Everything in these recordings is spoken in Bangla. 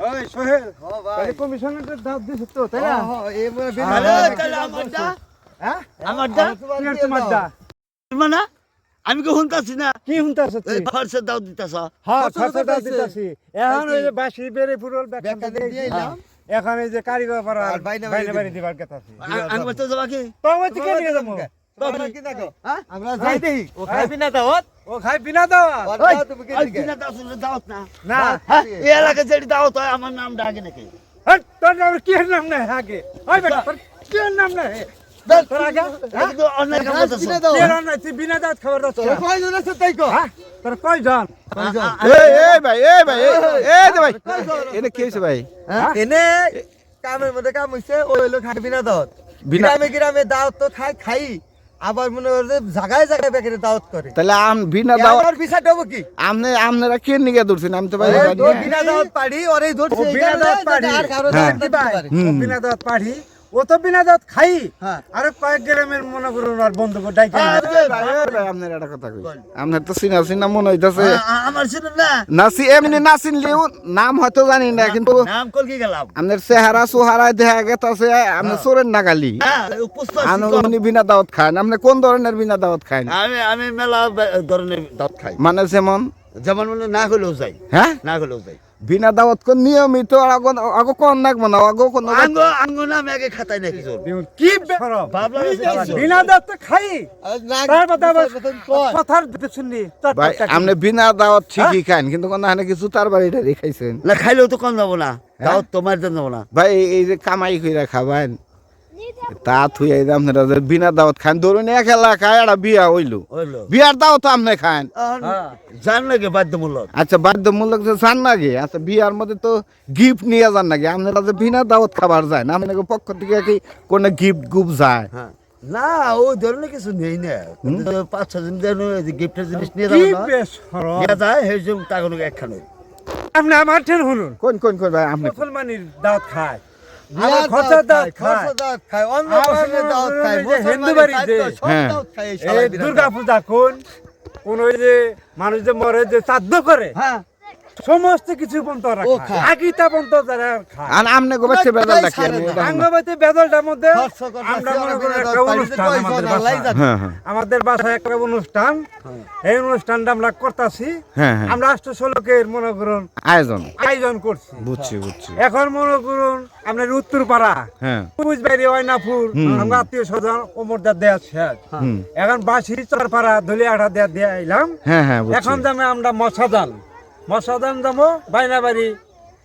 ওই সোহেল ভাই। কমিশনারটা দাওয়াত দিছ তো তাই না? হয়ে। আমারটা? হ্যাঁ তোমার মানে আমি কি শুনতাছি না। কি হুনতাছ এই তুই খরচের দাও দিতেছ? হ্যাঁ খরচা দাও দিতাছি। এখন ওই যে বাসি বেড়ে ফুরল ব্যাখ্যা দিয়ে দিয়ে এখন এই যে কারিগর পাড়া দিবার কথা আমি বলতে যাবা কি? তো ওই যাব? হ্যাঁ? আমরা যাই। দেখি। ও খাইবি না দাওয়াত? ও খাই বিনা দাওয়াত? তুমি কে? বিনা দাওয়াত না। না। হ্যাঁ? এই যেটি দাওয়াত হয় আমার নাকি? তোর নাম কি নাম আগে? ওই বেটা কি নাম বিনা? হ্যাঁ? হ্যাঁ? না গ্রামে গ্রামে দাওয়াত তো খাই খাই। আবার মনে করে জায়গায় জায়গায় বেকারে দাওয়াত করে তাহলে আম বিনা দাওয়াত আর বিচারটা হব কি আমনে আমনেরা কে নিগে দূরছেন আমি তো ভাই। বিনা দাওয়াত পাড়ি ওরে ধরছে বিনা দাওয়াত পাড়ি। আর কারও। দাওয়াত দিতে পারে। বিনা দাওয়াত পাড়ি ও তো বিনা দাওয়াত খাই। হ্যাঁ। আর কয়েক গ্রামের মনে করুন আর বন্ধু ডাইকে আপনার একটা কথা কই। আপনার তো চিনা চিনা মনে হইতাছে। আমার না। নাসি এমনি না চিনলেও নাম হয়তো জানি না কিন্তু নাম কলকি গেলাম। আপনার চেহারা সোহারা দেখা গেছে আপনি চোরের নাগালি। হ্যাঁ বিনা দাওয়াত খান আপনি কোন ধরনের বিনা দাওয়াত খান আমি আমি মেলা ধরনের দাওয়াত খাই। মানে যেমন? যেমন মানে না হলেও যাই। হ্যাঁ? না হলেও যাই। বিনা দাওয়াত কোন নিয়মিত আগো আগো কোন নাক না আগো কোন আগো আগো না আগে খাতাই নাকি জোর কি। বিনা দাওয়াত তো খাই না। কথার শুননি ভাই? আপনি বিনা দাওয়াত ঠিকই খান কিন্তু কোন হানে কিছু তার বাড়িটা রেখাইছেন না খাইলেও তো কম যাব না দাওয়াত তোমার জন্য না ভাই এই- এই যে কামাই কইরা খাবেন তা থুই এই আপনারা যে বিনা দাওয়াত খান ধরুন এক এলাকায় একটা বিয়া হইল। বিয়ার দাওয়াত আপনি খান হ্যাঁ। জান লাগে বাধ্যমূলক? আচ্ছা বাধ্যমূলক যে যান নাকি? আচ্ছা বিয়ার মধ্যে তো গিফট নিয়ে যান নাকি? আপনারা যে বিনা দাওয়াত খাবার যায় না আপনাকে পক্ষ থেকে কি কোনো গিফট গুপ যায়? হ্যাঁ। না ও ধরনের কিছু নেই না। পাঁচ ছজন গিফটের জিনিস নিয়ে যায় সেই জন্য টাকা একখানে। আপনি আমার ঠেল শুনুন কোন কোন কোন ভাই আপনি? মুসলমানির দাওয়াত খায়। হ্যাঁ। দুর্গা পূজা কোন কোন ওই যে মানুষ যে মরে যে শ্রাদ্ধ করে হ্যাঁ। সমস্ত কিছু খায় খায়। তারা খায় আর আপনি গো বাচ্চা বেজাল কোথায় ডাকি আমি না? এটা না। আঙ্গবাইতে বেদলটার মধ্যে আমরা মনে করি একটা অনুষ্ঠান আমাদের বাসায়। জানে। হ্যাঁ হ্যাঁ। আমাদের বাসায় একটা অনুষ্ঠান। এই অনুষ্ঠানটা আমরা করতেছি। হ্যাঁ হ্যাঁ। আমরা অষ্টশোলকের মনে করুন আয়োজন। আয়োজন করছি। বুঝছি বুঝছি। এখন মনে করুন আপনার উত্তরপাড়া। হ্যাঁ। পুজবাড়ি ওয়নাপুর আমরা আত্মীয় স্বজন ওমরদার দেয়া শেষ। এখন বাসি চরপাড়া ধলিয়াটা দেয়া দিয়ে আইলাম হ্যাঁ হ্যাঁ বুঝছি। এখন যাবে আমরা মশাদান মশাদান দামো বাইনা বাড়ি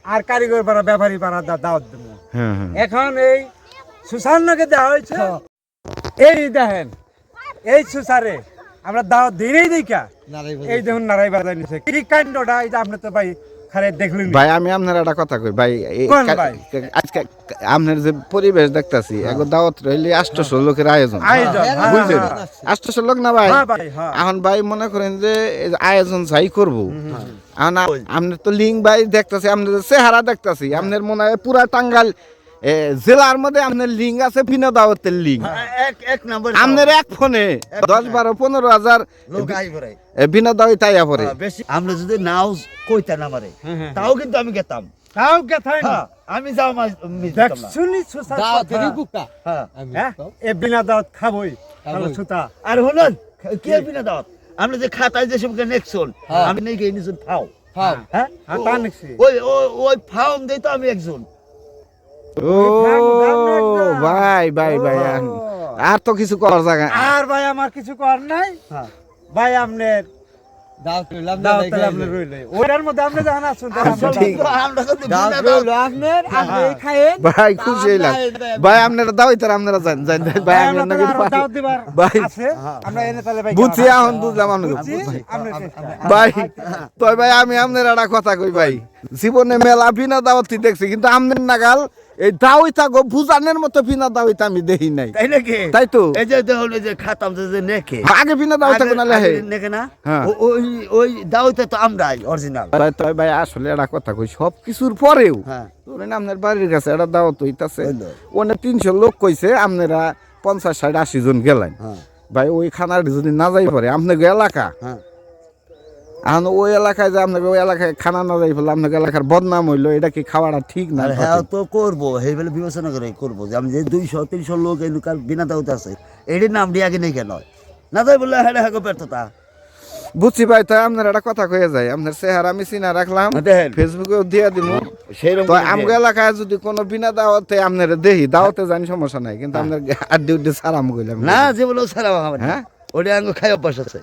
আর কারিগর পাড়া ব্যাপারী পাড়া দাওয়াত দেবো। হ্যাঁ হ্যাঁ। এখন এই সুসান্নকে দেওয়া হয়েছে। এই দেখেন এই সুসারে আমরা দাওয়াত দিনেই দেখা এই দেখুন নারাই বাজার নিছে কি কাণ্ডটা এই যে আপনি তো ভাই ভাই আমি আপনার একটা কথা কই ভাই এই কোন কা- ভাই? কা- আজকে আপনার যে পরিবেশ দেখতাছি এগো দাওয়াত রইলে আষ্টশো লোকের আয়োজন। হ্যাঁ, হ্যাঁ, বুঝলেন? হ্যাঁ। আষ্টশো লোক না ভাই? হ্যাঁ ভাই হ্যাঁ। এখন ভাই মনে করেন যে আয়োজন যাই করব। এখন আপনার তো লিঙ্ক ভাই দেখতাছি আপনার চেহারা দেখতাছি আপনার মনে হয় পুরা টাঙ্গাল জেলার মধ্যে আপনার লিঙ্ক আছে বিনা দাওয়াতের লিঙ্ক আপনার এক ফোনে দশ বারো পনেরো হাজার বিনা পড়ে। বেশি। আমরা যদি নাও কইতা না মারে তাও কিন্তু আমি গেতাম। তাও হ্যাঁ আমি যাও শুনি। হ্যাঁ। হ্যাঁ। এ বিনা দাওয়াত খাবই। সুতা। আর হলেন কি বিনা দাওয়াত আমরা যে খাতায় যে সবকে হ্যাঁ। আমি নেই গিয়ে ফাও। খাও। হ্যাঁ? হ্যাঁ ওই ওই ফাউম দেই তো আমি একজন। ও ভাই ভাই ভাই। আর তো কিছু করার জায়গা আর ভাই আমার কিছু কর নাই। হ্যাঁ। ভাই আপনার। আপনি আমি আপনার একটা কথা কই ভাই। জীবনে মেলা বিনা দাওয়াতি দেখছি কিন্তু আমনের নাগাল এই দাওই থাকো বুজানের মতো বিনা দাওয়াইতে আমি নাই। তাই নাকি? তাই তো। এই যে দেখুন এই যে খাতাম যে যে নেকে। আগে বিনা দাওয়াই থাকো না লেহে নেকে না? হ্যাঁ। ওই ওই দাওতে তো আমরাই অরিজিনাল ভাই তো ভাই আসলে কথা কই সব কিছুর পরেও হ্যাঁ। ধরেন আপনার বাড়ির কাছে একটা দাওয়াত হইতাছে। ওনে তিনশো লোক কইছে আপনারা পঞ্চাশ ষাট আশি জন গেলেন। হ্যাঁ। ভাই ওই খানার যদি না যাই পারে আপনার এলাকা হ্যাঁ। এখন ওই এলাকায় যে আপনাকে ওই এলাকায় খানা না যাই ফেলে আপনাকে এলাকার বদনাম হইল এটা কি খাওয়াটা ঠিক না হ্যাঁ তো করব সেইবেলা বিবেচনা করে করব যে আমি যে দুইশো তিনশো লোক বিনা দাওতে আছে এটির নাম দিয়ে আগে না তাই বললে হ্যাঁ হ্যাঁ ব্যর্থতা। বুঝছি ভাই তাই আপনার একটা কথা কয়ে যায় আপনার চেহারা আমি চিনা রাখলাম ফেসবুকেও দিয়ে দিব তো আমগো এলাকায় যদি কোনো বিনা দাওয়াতে আপনার দেখি দাওয়াতে জানি সমস্যা নাই কিন্তু আপনার আড্ডি উড্ডি সারাম কইলাম। না যে বলো সারা আমার হ্যাঁ? ওটা আঙ্গ খাই অভ্যাস আছে।